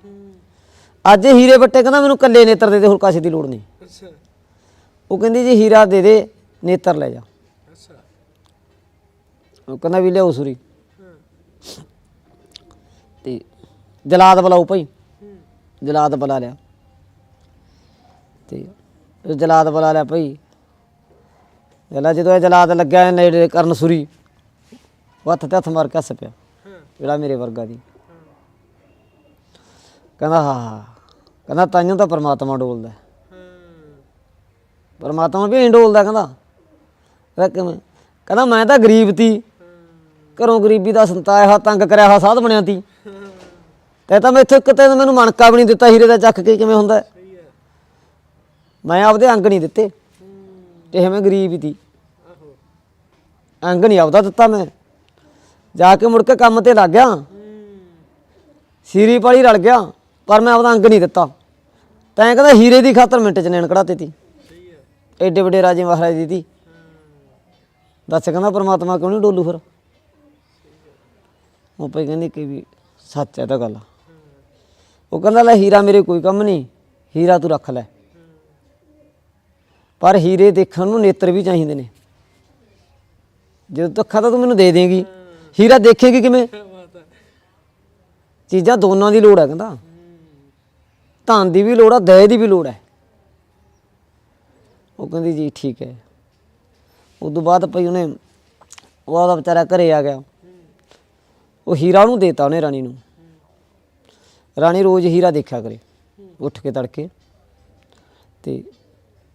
ਅੱਜ ਇਹ ਹੀਰੇ ਬੱਟੇ ਕਹਿੰਦਾ ਮੈਨੂੰ ਕੱਲੇ ਨੇਤਰ ਦੇ ਦੇ ਹੋਰ ਕਾਸੇ ਦੀ ਲੋੜ ਨਹੀਂ। ਅੱਛਾ। ਉਹ ਕਹਿੰਦੀ ਜੀ ਹੀਰਾ ਦੇ ਦੇ ਨੇਤਰ ਲੈ ਜਾ। ਅੱਛਾ। ਉਹ ਕਹਿੰਦਾ ਵੀ ਲਿਆਓ ਸੂਰੀ। ਤੇ ਜਲਾਦ ਬੁਲਾਓ ਭਾਈ। ਜਲਾਦ ਬੁਲਾ ਲਿਆ। ਤੇ ਉਹ ਜਲਾਦ ਬੁਲਾ ਲਿਆ ਭਈ। ਜਲਾ ਜਦੋਂ ਇਹ ਜਲਾਦ ਲੱਗਿਆ ਨੇੜੇ ਕਰਨ ਸੁਰੀ ਉਹ ਹੱਥ ਤੇ ਹੱਥ ਮਾਰ ਕੇ ਹੱਸ ਪਿਆ। ਜਿਹੜਾ ਮੇਰੇ ਵਰਗਾ ਦੀ। ਕਹਿੰਦਾ, ਹਾਂ ਹਾਂ। ਕਹਿੰਦਾ, ਤਾਈਓ ਤਾਂ ਪਰਮਾਤਮਾ ਡੋਲਦਾ ਹੈ। ਪਰਮਾਤਮਾ ਵੀ ਡੋਲਦਾ, ਕਹਿੰਦਾ। ਕਹਿੰਦਾ, ਕਿਵੇਂ? ਕਹਿੰਦਾ, ਮੈਂ ਤਾਂ ਗਰੀਬ ਤੀ। ਘਰੋਂ ਗਰੀਬੀ ਦਾ ਸੰਤਾਇਆ ਹਾ ਤੰਗ ਕਰਿਆ ਹਾ ਸਾਧ ਬਣਿਆ ਤੀ। ਤੇ ਤਾਂ ਮੈਂ ਇੱਥੇ ਕਿਤੇ ਮੈਨੂੰ ਮਣਕਾ ਵੀ ਨਹੀਂ ਦਿੱਤਾ, ਹੀਰੇ ਦਾ ਚੱਕ ਕੇ ਕਿਵੇਂ ਹੁੰਦਾ ਮੈਂ ਆਪਦੇ ਅੰਗ ਨਹੀਂ ਦਿੱਤੇ। ਤੇ ਮੈਂ ਗਰੀਬ ਹੀ ਤੀ। ਅੰਗ ਨਹੀਂ ਆਪਦਾ ਦਿੱਤਾ ਮੈਂ। ਜਾ ਕੇ ਮੁੜ ਕੇ ਕੰਮ ਤੇ ਲੱਗ ਗਿਆ। ਸੀਰੀ ਪਾਲੀ ਰਲ ਗਿਆ, ਪਰ ਮੈਂ ਆਪਦਾ ਅੰਗ ਨਹੀਂ ਦਿੱਤਾ। ਤੈਂ ਕਹਿੰਦਾ ਹੀਰੇ ਦੀ ਖਾਤਰ ਮਿੰਟ ਚ ਨੈਣ ਕਢਾਤੇ ਤੀ। ਸਹੀ ਐਡੇ ਵੱਡੇ ਰਾਜੇ ਮਹਾਰਾਜ ਦੀ ਤੀ। ਦੱਸ ਕਹਿੰਦਾ ਪਰਮਾਤਮਾ ਕਿਉਂ ਨਹੀਂ ਡੋਲੂ ਫਿਰ? ਉਹ ਪਈ ਕਹਿੰਦੀ ਕਿ ਵੀ ਸੱਚ ਹੈ ਤਾਂ ਗੱਲ। ਉਹ ਕਹਿੰਦਾ ਲੈ ਹੀਰਾ ਮੇਰੇ ਕੋਈ ਕੰਮ ਨਹੀਂ। ਹੀਰਾ ਤੂੰ ਰੱਖ ਲੈ। ਪਰ ਹੀਰੇ ਦੇਖਣ ਨੂੰ ਨੇਤਰ ਵੀ ਚਾਹੀਦੇ ਨੇ। ਜਦੋਂ ਤੱਕ ਤਾਂ ਤੂੰ ਮੈਨੂੰ ਦੇ ਦੇਂਗੀ। ਹੀਰਾ ਦੇਖੇਗੀ ਕਿਵੇਂ? ਚੀਜ਼ਾਂ ਦੋਨਾਂ ਦੀ ਲੋੜ ਹੈ ਕਹਿੰਦਾ। ਧਨ ਦੀ ਵੀ ਲੋੜ ਹੈ ਦਇਆ ਦੀ ਵੀ ਲੋੜ ਹੈ। ਉਹ ਕਹਿੰਦੀ, ਜੀ, ਠੀਕ ਹੈ। ਉਸ ਤੋਂ ਬਾਅਦ ਭਈ ਉਹਨੇ, ਉਹ ਉਹਦਾ ਵਿਚਾਰਾ ਘਰੇ ਆ ਗਿਆ। ਉਹ ਹੀਰਾ ਨੂੰ ਦੇਤਾ ਉਹਨੇ ਰਾਣੀ ਨੂੰ। ਰਾਣੀ ਰੋਜ਼ ਹੀਰਾ ਦੇਖਿਆ ਕਰੇ, ਉੱਠ ਕੇ ਤੜਕੇ। ਤੇ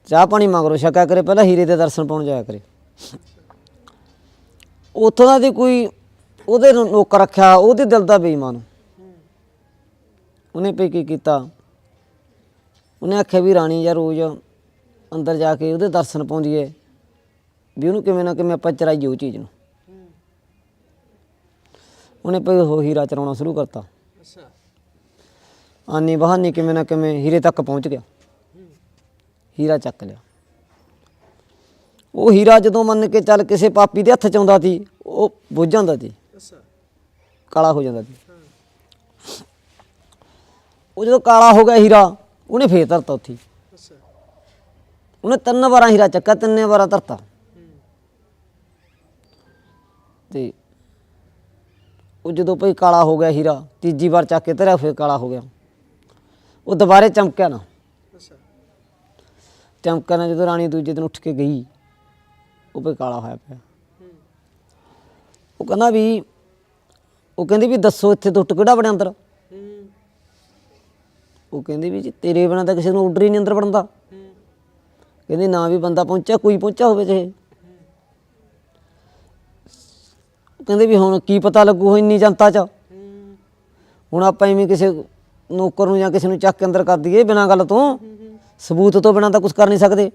ਚਾਹ ਪਾਣੀ ਮਗਰੋਂ ਛਕਿਆ ਕਰੇ ਪਹਿਲਾਂ ਹੀਰੇ ਦੇ ਦਰਸ਼ਨ ਪਾਉਣ ਜਾਇਆ ਕਰੇ। ਉੱਥੋਂ ਦਾ ਦੀ ਕੋਈ ਉਹਦੇ ਨੂੰ ਨੌਕਰ ਰੱਖਿਆ ਉਹਦੇ ਦਿਲ ਦਾ ਬੇਈਮਾਨ। ਉਹਨੇ ਪਈ ਕੀ ਕੀਤਾ? ਉਹਨੇ ਆਖਿਆ ਵੀ ਰਾਣੀ ਯਾਰ ਰੋਜ਼ ਅੰਦਰ ਜਾ ਕੇ ਉਹਦੇ ਦਰਸ਼ਨ ਪਾਉਂਦੀ ਏ ਵੀ ਉਹਨੂੰ ਕਿਵੇਂ ਨਾ ਕਿਵੇਂ ਆਪਾਂ ਚਰਾਈਏ ਉਹ ਚੀਜ਼ ਨੂੰ। ਉਹਨੇ ਪਈ ਉਹ ਹੀਰਾ ਚਰਾਉਣਾ ਸ਼ੁਰੂ ਕਰਤਾ। ਅੱਛਾ। ਆਨੀ ਬਹਾਨੀ ਕਿਵੇਂ ਨਾ ਕਿਵੇਂ ਹੀਰੇ ਤੱਕ ਪਹੁੰਚ ਗਿਆ। ਹੀਰਾ ਚੱਕ ਲਿਆ। ਉਹ ਹੀਰਾ ਜਦੋਂ ਮੰਨ ਕੇ ਚੱਲ ਕਿਸੇ ਪਾਪੀ ਦੇ ਹੱਥ ਚ ਆਉਂਦਾ ਸੀ ਉਹ ਬੁੱਝ ਜਾਂਦਾ ਸੀ। ਕਾਲਾ ਹੋ ਜਾਂਦਾ ਸੀ। ਉਹ ਜਦੋਂ ਕਾਲਾ ਹੋ ਗਿਆ ਹੀਰਾ ਉਹਨੇ ਫੇਰ ਧਰਤਾ ਉੱਥੇ। ਉਹਨੇ ਤਿੰਨ ਵਾਰਾਂ ਹੀਰਾ ਚੱਕਾ ਤਿੰਨੇ ਵਾਰਾਂ ਧਰਤਾ। ਤੇ ਉਹ ਜਦੋਂ ਭਈ ਕਾਲਾ ਹੋ ਗਿਆ ਹੀਰਾ ਤੀਜੀ ਵਾਰ ਚੱਕ ਕੇ ਧਰਿਆ ਫੇਰ ਕਾਲਾ ਹੋ ਗਿਆ। ਉਹ ਦੁਬਾਰੇ ਚਮਕਿਆ ਨਾ। ਚਮਕਿਆ ਨਾ ਜਦੋਂ ਰਾਣੀ ਦੂਜੇ ਦਿਨ ਉੱਠ ਕੇ ਗਈ, ਉਹ ਭਈ ਕਾਲਾ ਹੋਇਆ ਪਿਆ। ਉਹ ਕਹਿੰਦਾ ਵੀ, ਉਹ ਕਹਿੰਦੀ ਵੀ ਦੱਸੋ ਇੱਥੇ ਟੁੱਟ ਕਿਹੜਾ ਬੜਿਆ ਅੰਦਰ। ਉਹ ਕਹਿੰਦੀ ਵੀ ਜੀ ਤੇਰੇ ਬਿਨਾਂ ਤਾਂ ਕਿਸੇ ਨੂੰ ਆਰਡਰ ਹੀ ਨਹੀਂ ਅੰਦਰ ਵੜਨ ਦਾ। ਹੂੰ ਨਾ ਵੀ ਬੰਦਾ ਪਹੁੰਚਿਆ, ਕੋਈ ਪਹੁੰਚਿਆ ਹੋਵੇ ਚਾਹੇ ਕਹਿੰਦੇ ਵੀ ਹੁਣ ਕੀ ਪਤਾ ਲੱਗੂ, ਇੰਨੀ ਜਨਤਾ 'ਚ। ਹੁਣ ਆਪਾਂ ਐਵੇਂ ਕਿਸੇ ਨੌਕਰ ਨੂੰ ਜਾਂ ਕਿਸੇ ਨੂੰ ਚੱਕ ਕੇ ਅੰਦਰ ਕਰ ਦਈਏ ਬਿਨਾਂ ਗੱਲ ਤੋਂ। ਸਬੂਤ ਤੋਂ ਬਿਨਾਂ ਤਾਂ ਕੁਝ ਕਰ ਨਹੀਂ ਸਕਦੇ।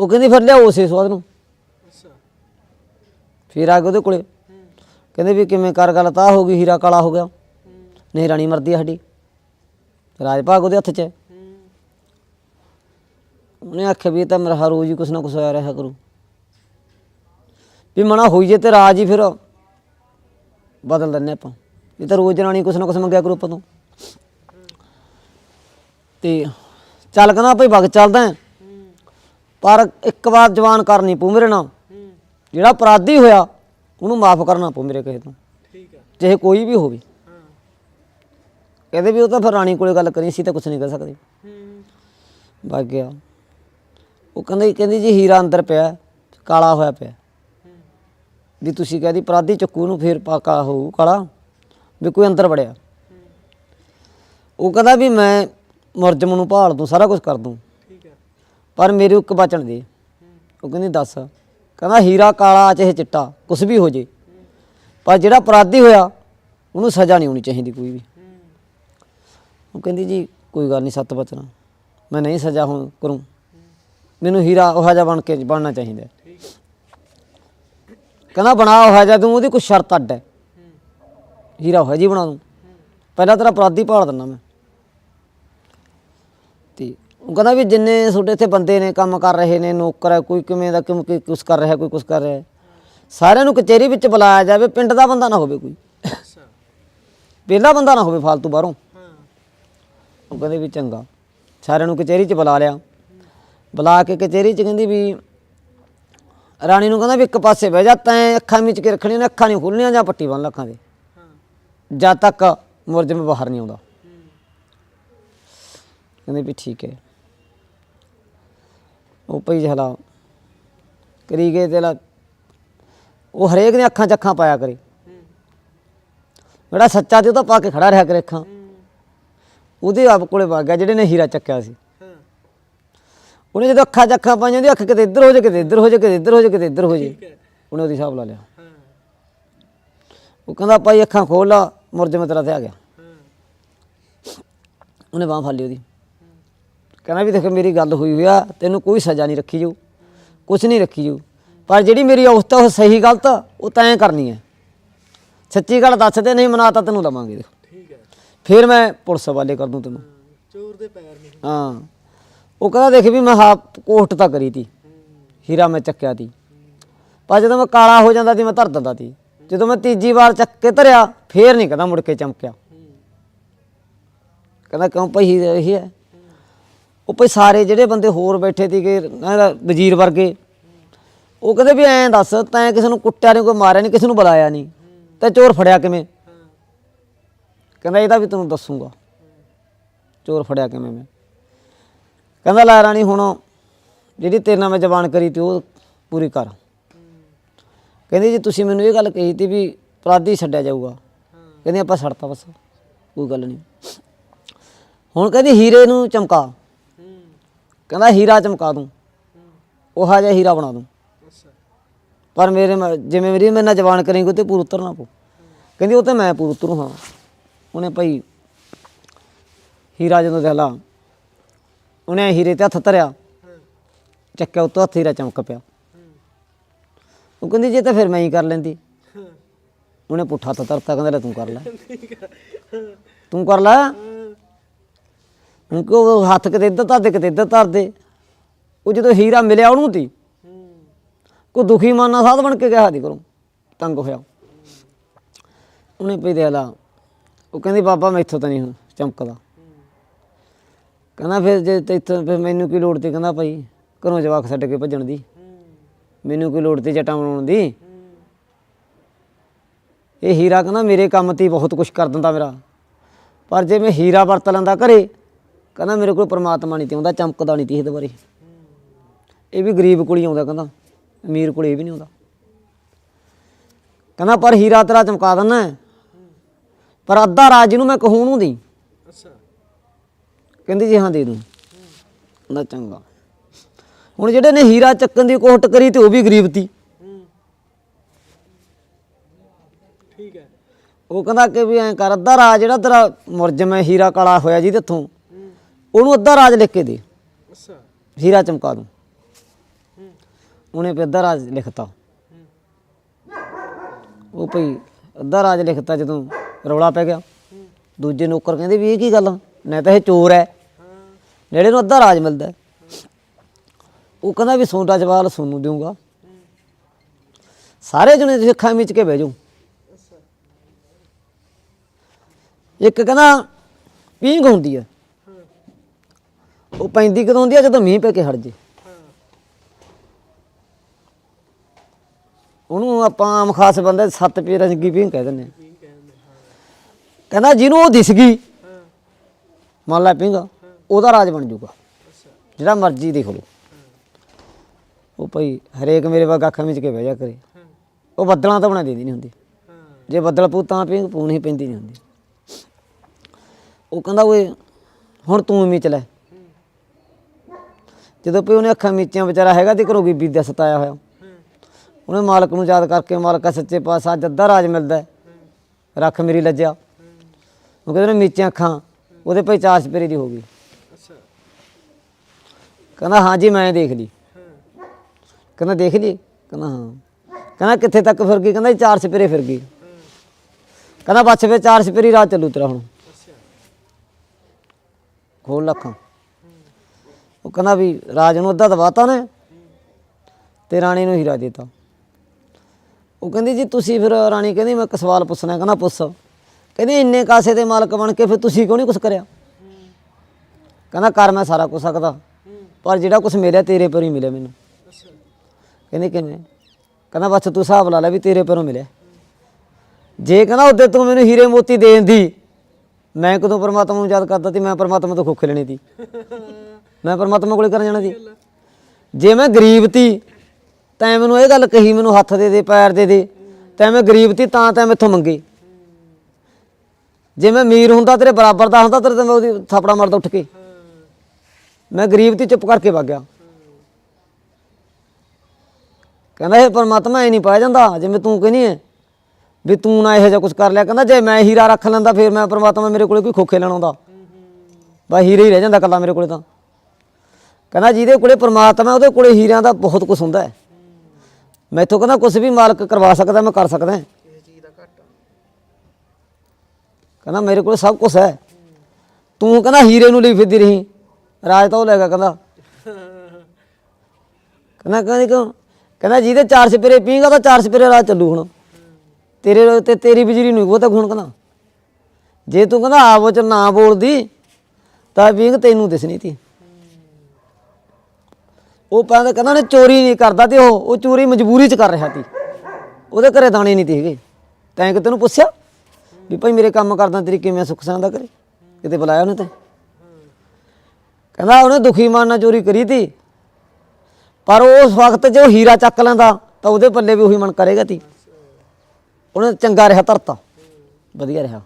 ਉਹ ਕਹਿੰਦੀ, ਫਿਰ ਲਿਆਓ ਉਸੇ ਸਵਾਦ ਨੂੰ। ਫਿਰ ਆ ਗਏ ਉਹਦੇ ਕੋਲੇ। ਕਹਿੰਦੇ ਵੀ ਕਿਵੇਂ ਕਰ, ਗੱਲ ਤਾਂ ਹੋ ਗਈ, ਹੀਰਾ ਕਾਲਾ ਹੋ ਗਿਆ। ਨਹੀਂ, ਰਾਣੀ ਮਰਦੀ ਆ ਸਾਡੀ। ਰਾਜ ਭਾਗ ਉਹਦੇ ਹੱਥ 'ਚ ਹੈ। ਉਹਨੇ ਆਖਿਆ ਵੀ ਇਹ ਤਾਂ ਮੇਰਾ ਹਰ ਰੋਜ਼ ਹੀ ਕੁਛ ਨਾ ਕੁਛ ਹੋਇਆ ਰਿਹਾ ਕਰੂ। ਵੀ ਮਨਾ ਹੋਈ ਜੇ ਤੇ ਰਾਜ ਹੀ ਫਿਰ ਬਦਲ ਦਿੰਨੇ ਆਪਾਂ। ਇਹ ਤਾਂ ਰੋਜ਼ ਰਾਣੀ ਕੁਛ ਨਾ ਕੁਛ ਮੰਗਿਆ ਕਰੂ ਆਪਾਂ ਤੋਂ। ਤੇ ਚੱਲ ਕਹਿੰਦਾ ਭਾਈ ਵਗ ਚੱਲਦਾ ਹੈ। ਪਰ ਇੱਕ ਵਾਰ ਜਵਾਨ ਕਰਨੀ ਪਊ ਮੇਰੇ ਨਾਲ। ਜਿਹੜਾ ਅਪਰਾਧੀ ਹੋਇਆ ਉਹਨੂੰ ਮਾਫ ਕਰਨਾ ਪਊ ਮੇਰੇ ਕਹੇ ਤੋਂ। ਠੀਕ ਹੈ ਚਾਹੇ ਕੋਈ ਵੀ ਹੋਵੇ। ਹਾਂ। ਕਹਿੰਦੇ ਵੀ ਉਹ ਤਾਂ ਫਿਰ ਰਾਣੀ ਕੋਲੇ ਗੱਲ ਕਰੀ ਸੀ ਤਾਂ ਕੁਛ ਨਹੀਂ ਕਰ ਸਕਦੇ। ਹੂੰ। ਵਗ ਗਿਆ। ਉਹ ਕਹਿੰਦੇ ਕਹਿੰਦੀ ਜੀ ਹੀਰਾ ਅੰਦਰ ਪਿਆ ਕਾਲਾ ਹੋਇਆ ਪਿਆ ਹੂੰ। ਵੀ ਤੁਸੀਂ ਕਹਦੀ ਅਪਰਾਧੀ ਚੱਕੂ ਨੂੰ ਫੇਰ ਪਾਕਾ ਹੋਊ ਕਾਲਾ ਵੀ ਕੋਈ ਅੰਦਰ ਵੜਿਆ। ਉਹ ਕਹਿੰਦਾ ਵੀ ਮੈਂ ਮੁਰਜਮ ਨੂੰ ਭਾਲ ਦੂੰ ਸਾਰਾ ਕੁਝ ਕਰ ਦੂੰ। ਠੀਕ ਹੈ। ਪਰ ਮੇਰੇ ਇੱਕ ਬਚਣ ਦੇ। ਉਹ ਕਹਿੰਦੀ ਦੱਸ। ਕਹਿੰਦਾ ਹੀਰਾ ਕਾਲਾ ਚਾਹੇ ਚਿੱਟਾ ਕੁਝ ਵੀ ਹੋ ਜੇ। ਪਰ ਜਿਹੜਾ ਅਪਰਾਧੀ ਹੋਇਆ ਉਹਨੂੰ ਸਜ਼ਾ ਨਹੀਂ ਹੋਣੀ ਚਾਹੀਦੀ ਕੋਈ ਵੀ। ਉਹ ਕਹਿੰਦੀ ਜੀ ਕੋਈ ਗੱਲ ਨਹੀਂ ਸੱਤ ਬਚਣਾ ਮੈਂ ਨਹੀਂ ਸਜ਼ਾ ਹੁਣ ਕਰੂੰ। ਮੈਨੂੰ ਹੀਰਾ ਉਹ ਜਿਹਾ ਬਣ ਕੇ ਬਣਨਾ ਚਾਹੀਦਾ। ਕਹਿੰਦਾ ਬਣਾ ਉਹ ਜਿਹਾ ਤੂੰ ਉਹਦੀ ਕੋਈ ਸ਼ਰਤ ਅੱਡ ਹੈ। ਹੀਰਾ ਉਹ ਜੀ ਬਣਾ ਦੂੰ। ਪਹਿਲਾਂ ਤੇਰਾ ਅਪਰਾਧੀ ਭਾਲ ਦਿੰਦਾ ਮੈਂ। ਉਹ ਕਹਿੰਦਾ ਵੀ ਜਿੰਨੇ ਤੁਹਾਡੇ ਇੱਥੇ ਬੰਦੇ ਨੇ ਕੰਮ ਕਰ ਰਹੇ ਨੇ ਨੌਕਰ ਹੈ ਕੋਈ ਕਿਵੇਂ ਦਾ ਕਿਵੇਂ ਕੀ ਕੁਛ ਕਰ ਰਿਹਾ ਕੋਈ ਕੁਛ ਕਰ ਰਿਹਾ। ਸਾਰਿਆਂ ਨੂੰ ਕਚਹਿਰੀ ਵਿੱਚ ਬੁਲਾਇਆ ਜਾਵੇ ਪਿੰਡ ਦਾ ਬੰਦਾ ਨਾ ਹੋਵੇ ਕੋਈ। ਅੱਛਾ ਵਿਹਲਾ ਬੰਦਾ ਨਾ ਹੋਵੇ ਫਾਲਤੂ ਬਾਹਰੋਂ। ਉਹ ਕਹਿੰਦੇ ਵੀ ਚੰਗਾ। ਸਾਰਿਆਂ ਨੂੰ ਕਚਹਿਰੀ 'ਚ ਬੁਲਾ ਲਿਆ। ਬੁਲਾ ਕੇ ਕਚਹਿਰੀ 'ਚ ਕਹਿੰਦੀ ਵੀ ਰਾਣੀ ਨੂੰ ਕਹਿੰਦਾ ਵੀ ਇੱਕ ਪਾਸੇ ਬਹਿ ਜਾ ਤੈਂ ਅੱਖਾਂ ਵਿੱਚ ਕੇ ਰੱਖਣੀਆਂ ਨੇ ਅੱਖਾਂ ਨਹੀਂ ਖੁੱਲਣੀਆਂ ਜਾਂ ਪੱਟੀ ਬੰਨ ਲੱਖਾਂ ਦੇ। ਜਦ ਤੱਕ ਮੁਰਜਮ ਬਾਹਰ ਨਹੀਂ ਆਉਂਦਾ। ਕਹਿੰਦੇ ਵੀ ਠੀਕ ਹੈ। ਉਹ ਪਈ ਜਹਲਾ ਕਰੀ ਗਏ ਤੇ ਲਾ। ਉਹ ਹਰੇਕ ਦੀਆਂ ਅੱਖਾਂ 'ਚ ਅੱਖਾਂ ਪਾਇਆ ਕਰੇ। ਜਿਹੜਾ ਸੱਚਾ ਤੇ ਉਹ ਤਾਂ ਪਾ ਕੇ ਖੜਾ ਰਿਹਾ ਕਰੇ ਅੱਖਾਂ। ਉਹਦੇ ਆਪ ਕੋਲੇ ਵਗ ਗਿਆ ਜਿਹੜੇ ਨੇ ਹੀਰਾ ਚੱਕਿਆ ਸੀ। ਉਹਨੇ ਜਦੋਂ ਅੱਖਾਂ 'ਚ ਅੱਖਾਂ ਪਾਈਆਂ ਉਹਦੀ ਅੱਖ ਕਿਤੇ ਇੱਧਰ ਹੋ ਜਾ ਕਿਤੇ ਇੱਧਰ ਹੋ ਜਾ ਕਿਤੇ ਇੱਧਰ ਹੋ ਜਾ ਕਿਤੇ ਇੱਧਰ ਹੋ ਜਾ। ਉਹਨੇ ਉਹਦੀ ਹਿਸਾਬ ਲਾ ਲਿਆ। ਉਹ ਕਹਿੰਦਾ ਭਾਈ ਅੱਖਾਂ ਖੋਲ ਲਾ ਮੁਰਜਮ ਤੇਰਾ ਤੇ ਆ ਗਿਆ। ਉਹਨੇ ਬਾਹ ਫੜ ਲਈ ਉਹਦੀ। ਕਹਿੰਦਾ ਵੀ ਦੇਖ ਮੇਰੀ ਗੱਲ ਹੋਈ ਹੋਈ ਆ ਤੈਨੂੰ ਕੋਈ ਸਜ਼ਾ ਨਹੀਂ ਰੱਖੀ ਜਾਊ ਕੁਛ ਨਹੀਂ ਰੱਖੀ ਜਾਊ ਪਰ ਜਿਹੜੀ ਮੇਰੀ ਅਵਸਥਾ ਉਹ ਸਹੀ ਗਲਤ ਉਹ ਤੈਂ ਕਰਨੀ ਹੈ ਸੱਚੀ ਗੱਲ ਦੱਸ ਦੇ ਨਹੀਂ ਮਨਾਤਾ ਤੈਨੂੰ ਲਵਾਂਗੇ ਦੇਖ। ਠੀਕ ਹੈ ਫਿਰ ਮੈਂ ਪੁਲਿਸ ਵਾਲੇ ਕਰ ਦੂੰ ਤੈਨੂੰ। ਚੋਰ ਦੇ ਪੈਰ ਨਹੀਂ। ਹਾਂ। ਉਹ ਕਹਿੰਦਾ ਦੇਖ ਵੀ ਮੈਂ ਹਾ ਕੋਸ਼ਟ ਤਾਂ ਕਰੀ ਤੀ ਹੀਰਾ ਮੈਂ ਚੱਕਿਆ ਤੀ। ਪਰ ਜਦੋਂ ਮੈਂ ਕਾਲਾ ਹੋ ਜਾਂਦਾ ਸੀ ਮੈਂ ਧਰ ਦਿੰਦਾ ਸੀ ਜਦੋਂ ਮੈਂ ਤੀਜੀ ਵਾਰ ਚੱਕ ਕੇ ਧਰਿਆ ਫੇਰ ਨਹੀਂ ਕਹਿੰਦਾ ਮੁੜ ਕੇ ਚਮਕਿਆ। ਕਹਿੰਦਾ ਕਿਉਂ ਭਈ ਇਹੀ ਹੈ? ਉਹ ਭਈ ਸਾਰੇ ਜਿਹੜੇ ਬੰਦੇ ਹੋਰ ਬੈਠੇ ਸੀਗੇ, ਇਹਨਾਂ ਵਜ਼ੀਰ ਵਰਗੇ, ਉਹ ਕਹਿੰਦੇ ਵੀ ਐਂ ਦੱਸ, ਤੈਂ ਕਿਸੇ ਨੂੰ ਕੁੱਟਿਆ ਨਹੀਂ ਕੋਈ ਮਾਰਿਆ ਨਹੀਂ ਕਿਸੇ ਨੂੰ ਬੁਲਾਇਆ ਨਹੀਂ ਤੇ ਚੋਰ ਫੜਿਆ ਕਿਵੇਂ? ਕਹਿੰਦਾ ਇਹਦਾ ਵੀ ਤੈਨੂੰ ਦੱਸੂਗਾ, ਚੋਰ ਫੜਿਆ ਕਿਵੇਂ ਮੈਂ? ਕਹਿੰਦਾ ਲੈ ਰਾਣੀ, ਹੁਣ ਜਿਹੜੀ ਤੇਰੇ ਨਾਲ ਮੈਂ ਜ਼ਬਾਨ ਕਰੀ ਤੀ, ਉਹ ਪੂਰੀ ਕਰ। ਕਹਿੰਦੀ ਜੀ, ਤੁਸੀਂ ਮੈਨੂੰ ਇਹ ਗੱਲ ਕਹੀ ਤੀ ਵੀ ਅਪਰਾਧੀ ਛੱਡਿਆ ਜਾਊਗਾ। ਹਾਂ ਕਹਿੰਦੀ ਆਪਾਂ ਛੱਡਤਾ ਬਸ, ਕੋਈ ਗੱਲ ਨਹੀਂ ਹੁਣ ਕਹਿੰਦੀ ਹੀਰੇ ਨੂੰ ਚਮਕਾ। ਕਹਿੰਦਾ ਹੀਰਾ ਚਮਕਾ ਦੂੰ। ਉਹ ਜਿਹਾ ਹੀਰਾ ਬਣਾ ਦੂੰ। ਪਰ ਮੇਰੇ ਮ- ਜਿਵੇਂ ਮੇਰੀ ਮੇਰੇ ਨਾਲ ਜ਼ਬਾਨ ਕਰੇਂਗੀ ਉਹ ਤੇ ਪੂਰ ਉਤਰਨਾ ਪਊ। ਕਹਿੰਦੀ ਉਹ ਤੇ ਮੈਂ ਪੂਰ ਉਤਰੂ ਹਾਂ। ਉਹਨੇ ਭਾਈ ਹੀਰਾ ਜਦੋਂ ਦੇਖਲਾ ਉਹਨੇ ਹੀਰੇ ਤੇ ਹੱਥ ਧਰਿਆ। ਚੱਕਿਆ ਉੱਤੋਂ ਹੱਥ ਹੀਰਾ ਚਮਕ ਪਿਆ। ਉਹ ਕਹਿੰਦੀ ਜੇ ਤਾਂ ਫਿਰ ਮੈਂ ਹੀ ਕਰ ਲੈਂਦੀ। ਉਹਨੇ ਪੁੱਠਾ ਹੱਥ ਧਰਤਾ ਕਹਿੰਦਾ ਲੈ ਤੂੰ ਕਰ ਲੈ। ਤੂੰ ਕਰ ਲੈ। ਹਾਂ ਹੁਣ ਕਿ ਉਹ ਹੱਥ ਕਿਤੇ ਇੱਧਰ ਧਰਦੇ, ਕਿਤੇ ਇੱਧਰ ਧਰਦੇ? ਉਹ ਜਦੋਂ ਹੀਰਾ ਮਿਲਿਆ ਉਹਨੂੰ ਤੀ ਹੂੰ ਕੋ ਦੁਖੀ ਮਨ ਨਾਲ ਸਾਧ ਬਣ ਕੇ ਗਿਆ ਦੀ ਕਰੂੰ ਤੰਗ ਹੋਇਆ ਉਹਨੇ ਪਈ ਦੇ ਲਾ, ਉਹ ਕਹਿੰਦੀ, ਬਾਬਾ ਮੈਥੋਂ ਤਾਂ ਨਹੀਂ ਚਮਕਦਾ। ਕਹਿੰਦਾ, ਫਿਰ ਜੇ ਤੈਥੋਂ ਫਿਰ ਮੈਨੂੰ ਕੀ ਲੋੜ ਤੇ? ਕਹਿੰਦਾ, ਭਾਈ, ਘਰੋਂ ਜਵਾਕ ਛੱਡ ਕੇ ਭੱਜਣ ਦੀ। ਮੈਨੂੰ ਕੀ ਲੋੜ ਤੇ ਜਟਾਂ ਬਣਾਉਣ ਦੀ? ਇਹ ਹੀਰਾ ਕਹਿੰਦਾ, ਮੇਰੇ ਕੰਮ ਤੇ ਬਹੁਤ ਕੁਝ ਕਰ ਦਿੰਦਾ ਮੇਰਾ। ਪਰ ਜੇ ਮੈਂ ਹੀਰਾ ਵਰਤ ਲੈਂਦਾ ਘਰੇ ਕਹਿੰਦਾ ਮੇਰੇ ਕੋਲ ਪ੍ਰਮਾਤਮਾ ਨਹੀਂ ਤੇ ਆਉਂਦਾ ਚਮਕਦਾ ਨਹੀਂ ਤੀ ਇਹਦੇ ਬਾਰੇ। ਇਹ ਵੀ ਗਰੀਬ ਕੋਲ ਹੀ ਆਉਂਦਾ ਕਹਿੰਦਾ ਅਮੀਰ ਕੋਲ ਇਹ ਵੀ ਨਹੀਂ ਆਉਂਦਾ। ਕਹਿੰਦਾ ਪਰ ਹੀਰਾ ਤੇਰਾ ਚਮਕਾ ਦਿੰਨਾ। ਪਰ ਅੱਧਾ ਰਾਜ ਜਿਹਨੂੰ ਮੈਂ ਕਹੂੰ ਨੂੰ ਦੀ ਅੱਛਾ। ਕਹਿੰਦੀ ਜੀ ਹਾਂ ਦੇ ਦੂੰ। ਕਹਿੰਦਾ ਚੰਗਾ। ਹੁਣ ਜਿਹੜੇ ਨੇ ਹੀਰਾ ਚੱਕਣ ਦੀ ਕੋਸ਼ਟ ਕਰੀ ਤੇ ਉਹ ਵੀ ਗਰੀਬ ਤੀ। ਠੀਕ ਹੈ। ਉਹ ਕਹਿੰਦਾ ਕਿ ਵੀ ਐਂ ਕਰ ਅੱਧਾ ਰਾਜ ਜਿਹੜਾ ਤੇਰਾ ਮੁਰਜਮ ਹੈ ਹੀਰਾ ਕਾਲਾ ਹੋਇਆ ਜਿਹਦੇ ਤੋਂ ਹੂੰ ਉਹਨੂੰ ਅੱਧਾ ਰਾਜ ਲਿਖ ਕੇ ਦੇ। ਅੱਛਾ। ਹੀਰਾ ਚਮਕਾ ਦੂੰ। ਉਹਨੇ ਫਿਰ ਅੱਧਾ ਰਾਜ ਲਿਖਤਾ। ਉਹ ਭਈ ਅੱਧਾ ਰਾਜ ਲਿਖਤਾ ਜਦੋਂ ਰੌਲਾ ਪੈ ਗਿਆ। ਦੂਜੇ ਨੌਕਰ ਕਹਿੰਦੇ ਵੀ ਇਹ ਕੀ ਗੱਲ? ਨਾ ਤਾਂ ਇਹ ਚੋਰ ਹੈ ਨੇੜੇ ਨੂੰ ਅੱਧਾ ਰਾਜ ਮਿਲਦਾ। ਉਹ ਕਹਿੰਦਾ ਵੀ ਸੋਡਾ ਜਵਾਲ ਸੋਨੂੰ ਦੇਊਗਾ। ਸਾਰੇ ਜਣੇ ਤੁਸੀਂ ਅੱਖਾਂ ਮੀਚ ਕੇ ਬਹਿ ਇੱਕ ਕਹਿੰਦਾ ਪੀਂਘ ਹੁੰਦੀ ਹਾਂ ਉਹ ਪੈਂਦੀ ਕਦੋਂ ਹੁੰਦੀ ਆ? ਜਦੋਂ ਮੀਂਹ ਪੈ ਕੇ ਹਟ ਜੇ। ਉਹਨੂੰ ਆਪਾਂ ਆਮ ਖਾਸ ਬੰਦੇ ਸੱਤ ਪੀਰਾਂ ਦੀ ਪੀਂਘ ਕਹਿ ਦਿੰਦੇ ਹਾਂ ਕਹਿੰਦਾ ਜਿਹਨੂੰ ਉਹ ਦਿਸ ਗਈ, ਮੰਨ ਲੈ ਪੀਂਘ, ਉਹਦਾ ਰਾਜ ਬਣ ਜਾਊਗਾ ਜਿਹੜਾ ਮਰਜ਼ੀ ਦੇਖ ਲਓ। ਉਹ ਭਾਈ ਹਰੇਕ ਮੇਰੇ ਵਰਗਾ ਅੱਖਾਂ ਵਿੱਚ ਕੇ ਬਹਿ ਜਾ ਕਰੇ। ਉਹ ਬੱਦਲਾਂ ਤਾਂ ਬਣਾ ਦੇਦੀ ਨਹੀਂ ਹੁੰਦੀ। ਜੇ ਬੱਦਲ ਪੂ ਤਾਂ ਪੀਂਘ, ਪੂਣ ਹੀ ਪੈਂਦੀ ਨਹੀਂ ਹੁੰਦੀ। ਉਹ ਕਹਿੰਦਾ ਓਏ, ਹੁਣ ਤੂੰ ਮੀਚ ਲੈ ਜਦੋਂ ਪਈ ਉਹਨੇ ਅੱਖਾਂ ਮੀਚੀਆਂ ਵਿਚਾਰਾ ਹੈਗਾ ਤੇ ਘਰੋਂ ਬੀਬੀ ਦਾ ਸਤਾਇਆ ਹੋਇਆ। ਉਹਨੇ ਮਾਲਕ ਨੂੰ ਯਾਦ ਕਰਕੇ ਮਾਲਕਾ ਸੱਚੇ ਪਾਤਸ਼ਾਹ ਅੱਧਾ ਰਾਜ ਮਿਲਦਾ। ਰੱਖ ਮੇਰੀ ਲੱਜਿਆ ਉਹ ਕਹਿੰਦੇ ਨੇ ਮੀਚੀਆਂ ਅੱਖਾਂ ਉਹਦੇ ਭਾਈ ਚਾਰ ਸਪੇਰੇ ਦੀ ਹੋ ਗਈ। ਕਹਿੰਦਾ ਹਾਂ ਜੀ ਮੈਂ ਦੇਖ ਲਈ। ਕਹਿੰਦਾ ਦੇਖ ਲਈ? ਕਹਿੰਦਾ ਹਾਂ। ਕਹਿੰਦਾ ਕਿੱਥੇ ਤੱਕ ਫਿਰ ਗਈ? ਕਹਿੰਦਾ ਚਾਰ ਸਪੇਰੇ ਫਿਰ ਗਈ। ਕਹਿੰਦਾ ਬੱਚ ਫੇ ਚਾਰ ਸਪੇਰੀ ਰਾਤ ਚੱਲੂ ਤੇਰਾ ਹੁਣ। ਖੋਲ ਲੱਖਾਂ ਉਹ ਕਹਿੰਦਾ ਵੀ ਰਾਜ ਨੂੰ ਅੱਧਾ ਦਵਾਤਾ ਨੇ ਤੇ ਰਾਣੀ ਨੂੰ ਹੀਰਾ ਦਿੱਤਾ। ਉਹ ਕਹਿੰਦੀ ਜੀ ਤੁਸੀਂ ਫਿਰ ਰਾਣੀ ਕਹਿੰਦੀ ਮੈਂ ਇੱਕ ਸਵਾਲ ਪੁੱਛਣਾ, ਕਹਿੰਦਾ ਪੁੱਛ। ਕਹਿੰਦੀ ਇੰਨੇ ਕਾਸੇ ਦੇ ਮਾਲਕ ਬਣ ਕੇ ਫਿਰ ਤੁਸੀਂ ਕਿਉਂ ਨਹੀਂ ਕੁਝ ਕਰਿਆ? ਕਹਿੰਦਾ ਕਰ ਮੈਂ ਸਾਰਾ ਕੁਝ ਸਕਦਾ, ਪਰ ਜਿਹੜਾ ਕੁਝ ਮਿਲਿਆ ਤੇਰੇ ਪਰ ਹੀ ਮਿਲਿਆ ਮੈਨੂੰ। ਕਹਿੰਦੀ ਕਿਵੇਂ? ਕਹਿੰਦਾ ਬਸ ਤੂੰ ਹਿਸਾਬ ਲਾ ਲੈ ਵੀ ਤੇਰੇ ਪਰੋਂ ਮਿਲਿਆ। ਜੇ ਕਹਿੰਦਾ ਉਹਦੇ ਤੂੰ ਮੈਨੂੰ ਹੀਰੇ ਮੋਤੀ ਦੇਣ ਦੀ, ਮੈਂ ਕਦੋਂ ਪਰਮਾਤਮਾ ਨੂੰ ਯਾਦ ਕਰਦਾ ਤੇ ਮੈਂ ਪਰਮਾਤਮਾ ਤੋਂ ਖੋਖ ਲੈਣੀ ਤੀ ਮੈਂ ਪਰਮਾਤਮਾ ਕੋਲੇ ਕਰਨ ਜਾਣਾ ਸੀ। ਜੇ ਮੈਂ ਗਰੀਬ ਤੀ, ਤੈਂ ਮੈਨੂੰ ਇਹ ਗੱਲ ਕਹੀ, ਮੈਨੂੰ ਹੱਥ ਦੇ ਦੇ, ਪੈਰ ਦੇ ਦੇ। ਤੈਂ ਮੈਂ ਗਰੀਬ ਤੀ, ਤਾਂ ਤੈਂ ਮੈਥੋਂ ਮੰਗੇ। ਜੇ ਮੈਂ ਅਮੀਰ ਹੁੰਦਾ, ਤੇਰੇ ਬਰਾਬਰ ਦਾ ਹੁੰਦਾ, ਤੇਰੇ ਤੇ ਮੈਂ ਉਹਦੀ ਥਾਪੜਾ ਮਾਰਦਾ ਉੱਠ ਕੇ। ਮੈਂ ਗਰੀਬ ਤੀ, ਚੁੱਪ ਕਰਕੇ ਵਗ ਗਿਆ। ਕਹਿੰਦਾ, ਇਹ ਪਰਮਾਤਮਾ ਇਹ ਨਹੀਂ ਪਾਇਆ ਜਾਂਦਾ ਜਿਵੇਂ ਤੂੰ ਕਹਿੰਦੀ ਹੈ ਵੀ ਤੂੰ ਨਾ ਇਹੋ ਜਿਹਾ ਕੁਝ ਕਰ ਲਿਆ। ਕਹਿੰਦਾ, ਜੇ ਮੈਂ ਹੀਰਾ ਰੱਖ ਲੈਂਦਾ, ਫਿਰ ਮੈਂ ਪਰਮਾਤਮਾ ਮੇਰੇ ਕੋਲੇ ਕੋਈ ਖੋਖੇ ਲੈਣ ਆਉਂਦਾ। ਬਸ ਹੀਰੇ ਹੀ ਰਹਿ ਜਾਂਦਾ ਕੱਲਾ ਮੇਰੇ ਕੋਲੇ ਤਾਂ। ਕਹਿੰਦਾ ਜਿਹਦੇ ਕੋਲੇ ਪਰਮਾਤਮਾ ਉਹਦੇ ਕੋਲੇ ਹੀਰਿਆਂ ਦਾ ਬਹੁਤ ਕੁਝ ਹੁੰਦਾ ਹੈ। ਮੈਥੋਂ ਕਹਿੰਦਾ ਕੁਝ ਵੀ ਮਾਲਕ ਕਰਵਾ ਸਕਦਾ ਮੈਂ ਕਰ ਸਕਦਾ ਕਹਿੰਦਾ ਮੇਰੇ ਕੋਲ ਸਭ ਕੁਝ ਹੈ। ਤੂੰ ਕਹਿੰਦਾ ਹੀਰੇ ਨੂੰ ਲਈ ਫਿਰਦੀ ਰਹੀ। ਰਾਜ ਤਾਂ ਉਹ ਲੈ ਗਿਆ ਕਹਿੰਦਾ। ਕਹਿੰਦਾ ਕਹਿੰਦੀ ਕਿਉਂ? ਕਹਿੰਦਾ ਜਿਹਦੇ ਚਾਰ ਸਪੇਰੇ ਪੀਂਗਾ ਤਾਂ ਚਾਰ ਸਪੇਰੇ ਰਾਜ ਚੱਲੂ ਹੁਣ। ਤੇਰੇ ਤੇ ਤੇਰੀ ਬਿਜਲੀ ਨੂੰ ਉਹ ਤਾਂ ਹੁਣ ਕਹਿੰਦਾ। ਜੇ ਤੂੰ ਕਹਿੰਦਾ ਆਪ ਚ ਨਾ ਬੋਲਦੀ, ਤਾਂ ਪੀਂਗ ਤੈਨੂੰ ਦਿਸਣੀ ਤੀ। ਉਹ ਕਹਿੰਦਾ ਕਹਿੰਦਾ ਨੇ ਚੋਰੀ ਨਹੀਂ ਕਰਦਾ ਤੇ ਉਹ ਉਹ ਚੋਰੀ ਮਜਬੂਰੀ ਚ ਕਰ ਰਿਹਾ ਸੀ। ਉਹਦੇ ਘਰੇ ਦਾਣੇ ਨਹੀਂ ਤੇ ਹੈਗੇ। ਤੈਂ ਕਿ ਤੈਨੂੰ ਪੁੱਛਿਆ ਵੀ ਭਾਈ ਮੇਰੇ ਕੰਮ ਕਰਦਾ ਤੇਰੀ ਕਿਵੇਂ ਸੁੱਖ ਸਾਂਦਾ ਕਰੇ ਕਿਤੇ ਬੁਲਾਇਆ ਉਹਨੇ ਤੇ? ਕਹਿੰਦਾ ਉਹਨੇ ਦੁਖੀ ਮਨ ਨਾਲ ਚੋਰੀ ਕਰੀ ਤੀ। ਪਰ ਉਸ ਵਕਤ ਜੋ ਹੀਰਾ ਚੱਕ ਲੈਂਦਾ, ਤਾਂ ਉਹਦੇ ਪੱਲੇ ਵੀ ਉਹੀ ਮਨ ਕਰੇਗਾ ਤੀ। ਉਹਨੇ ਚੰਗਾ ਰਿਹਾ ਧਰਤਾ। ਵਧੀਆ ਰਿਹਾ।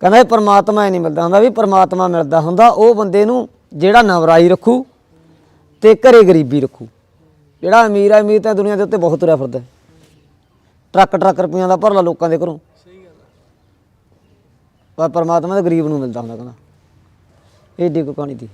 ਕਹਿੰਦਾ ਇਹ ਪਰਮਾਤਮਾ ਹੀ ਨਹੀਂ ਮਿਲਦਾ ਹੁੰਦਾ। ਵੀ ਪਰਮਾਤਮਾ ਮਿਲਦਾ ਹੁੰਦਾ, ਉਹ ਬੰਦੇ ਨੂੰ ਜਿਹੜਾ ਨਵਰਾਈ ਰੱਖੂ ਤੇ ਘਰੇ ਗਰੀਬੀ ਰੱਖੂ। ਜਿਹੜਾ ਅਮੀਰ ਆ, ਅਮੀਰ ਤਾਂ ਦੁਨੀਆ ਦੇ ਉੱਤੇ ਬਹੁਤ ਤੁਰਿਆ ਫਿਰਦਾ ਟਰੱਕ ਟਰੱਕ ਰੁਪਈਆਂ ਦਾ ਭਰਲਾ ਲੋਕਾਂ ਦੇ ਘਰੋਂ। ਸਹੀ ਗੱਲ ਪਰ ਪਰਮਾਤਮਾ ਤਾਂ ਗਰੀਬ ਨੂੰ ਮਿਲਦਾ ਹੁੰਦਾ ਕਹਿੰਦਾ। ਇਹ ਏਡੀ ਕੋਈ ਕਹਾਣੀ ਦੀ।